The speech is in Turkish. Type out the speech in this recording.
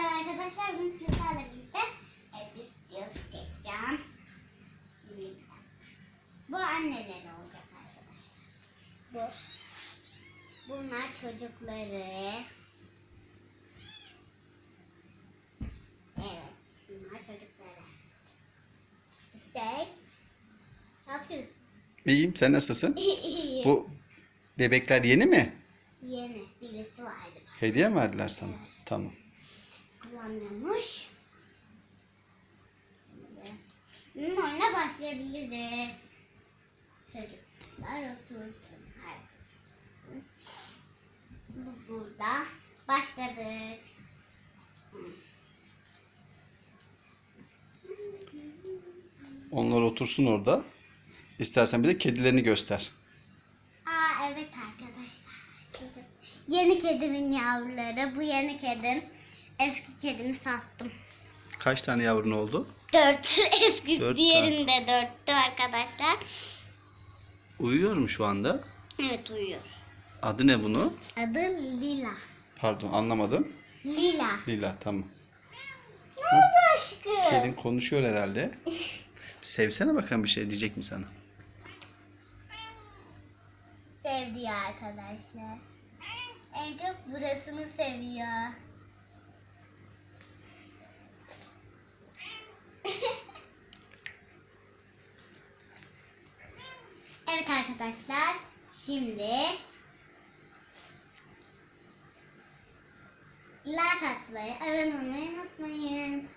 Merhaba arkadaşlar, bugün sizlerle birlikte evde videosu çekeceğim. Şimdi bir. Bu anneleri olacak arkadaşlar. Bu. Bunlar çocukları. Evet, bunlar çocukları. Şey, ne yapıyorsun? İyiyim. Sen nasılsın? İyi. Bu bebekler yeni mi? Yeni birisi vardı. Hediye mi verdiler sana? Evet. Tamam. Kullanıyormuş. Şimdi oyuna başlayabiliriz. Çocuklar otursun. Hayır. Bu burada. Başladık. Onlar otursun orada. İstersen bir de kedilerini göster. Aa evet arkadaşlar. Yeni kedimin yavruları. Bu yeni kedim. Eski kedimi sattım. Kaç tane yavrun oldu? Dört. Eski Dört diğerinde dörttü arkadaşlar. Uyuyor mu şu anda? Evet uyuyor. Adı ne bunu? Adı Lila. Pardon anlamadım. Lila. Lila tamam. Ne oldu aşkım? Kedin konuşuyor herhalde. Sevsene bakalım bir şey diyecek mi sana? Sevdi arkadaşlar. En çok burasını seviyor. evet arkadaşlar. Şimdi like atmayı, abone olmayı unutmayın.